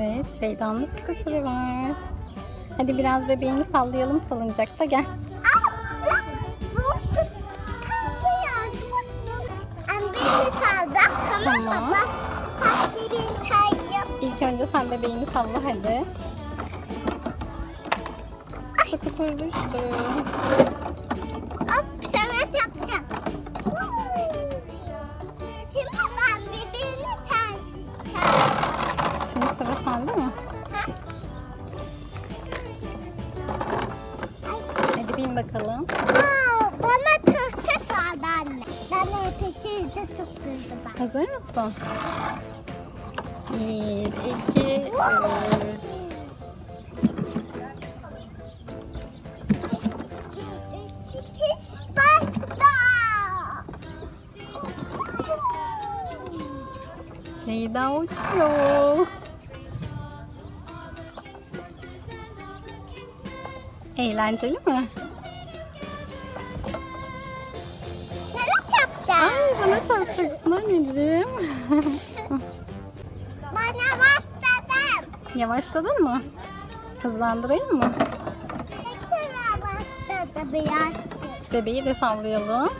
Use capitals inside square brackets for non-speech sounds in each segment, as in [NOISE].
Evet, Ceyda'nın skuturu var. Hadi biraz bebeğini sallayalım salıncakta gel. Tamam. İlk önce sen bebeğini salla hadi. Skutur düştü. Bin bakalım. Aa, bana köfte sağdı anne. Bana ötesi de çok güldü ben. Hazır mısın? Bir, iki, üç. Çıkış başla. Ceyda uçuyor. Eğlenceli mi? [LAUGHS] bana çarpacaksın anneciğim. Bana bastırdım. Yavaşladın mı? Hızlandırayım mı? Tekrar bastırdı biraz. Bebeği de sallayalım.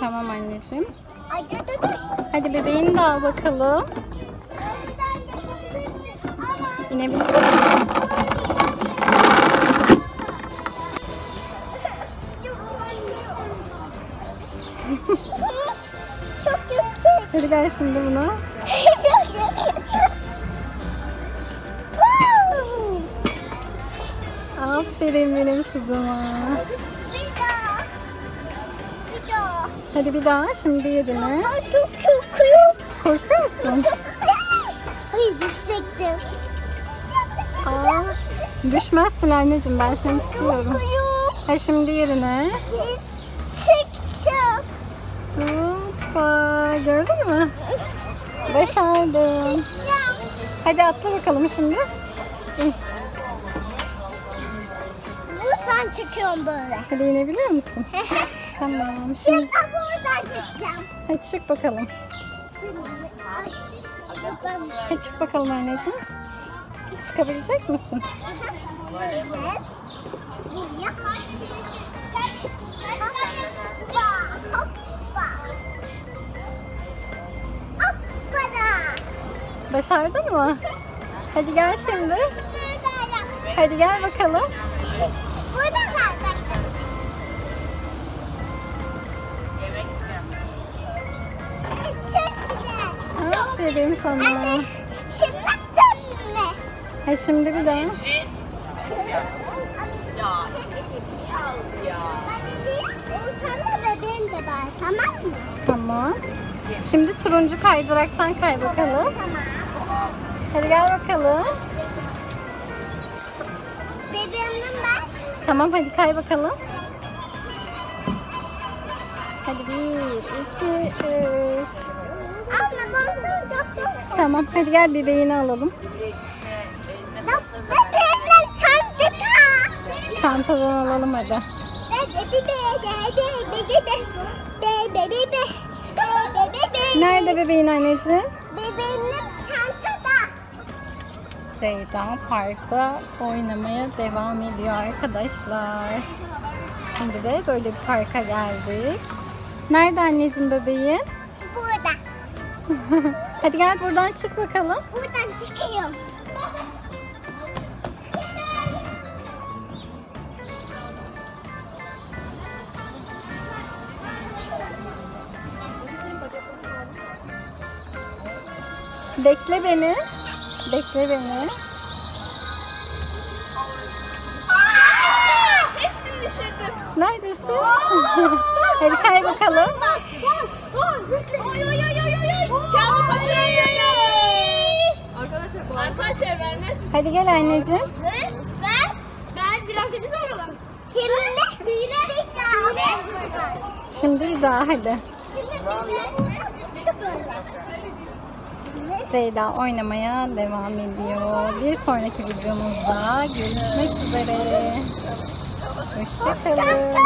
Tamam anneciğim. Hadi bebeğini de al bakalım. İnebilirsin. Çok yüksek. Hadi gel şimdi buna. Çok yüksek. Woo! Aferin benim kızıma. Bir daha. Bir daha. Hadi bir daha şimdi yerine. Çok korkuyorum. Korkuyor musun? Ay yüksektim. Aa, düşmezsin anneciğim ben seni tutuyorum. Ha şimdi yerine. Çıkacağım. Hoppa gördün mü? Başardın. Hadi atla bakalım şimdi. Buradan çıkıyorum böyle. Hadi inebiliyor musun? Tamam. Şimdi Şimdi buradan çıkacağım. hadi çık bakalım. Şimdi Hadi çık bakalım anneciğim. Çıkabilecek misin? Evet. Başardın mı? Hadi gel şimdi. Hadi gel bakalım. Burada var. Çok güzel. Aferin sana. Anne. Ha şimdi bir daha. Tamam mı? Tamam. Şimdi turuncu kaydıraktan kay bakalım. Tamam. Hadi gel bakalım. Bebeğimden var. Tamam hadi kay bakalım. Hadi bir, iki, üç. Abla bana doktor. Tamam hadi gel bebeğini alalım. Bebeğimden çantata. Çantadan alalım hadi. Nerede bebeğin anneciğim? Bebeğim çantada. Ceyda parkta oynamaya devam ediyor arkadaşlar. Şimdi de böyle bir parka geldik. Nerede anneciğim bebeğin? Burada. [LAUGHS] Hadi gel buradan çık bakalım. Buradan çıkıyorum. Bekle beni. Bekle beni. Hepsini düşürdüm. Neredesin? [LAUGHS] Hadi kay bakalım. Oy oy oy oy oy. Kağıdı kaçıracağım. Arkadaşlar, Arkadaşlar vermez misin? Hadi gel anneciğim. Ne? Ben? Ben biraz temiz alalım. Şimdi bir daha. Şimdi bir daha hadi. Şimdi bir daha. Ceyda oynamaya devam ediyor. Bir sonraki videomuzda görüşmek üzere. Hoşçakalın.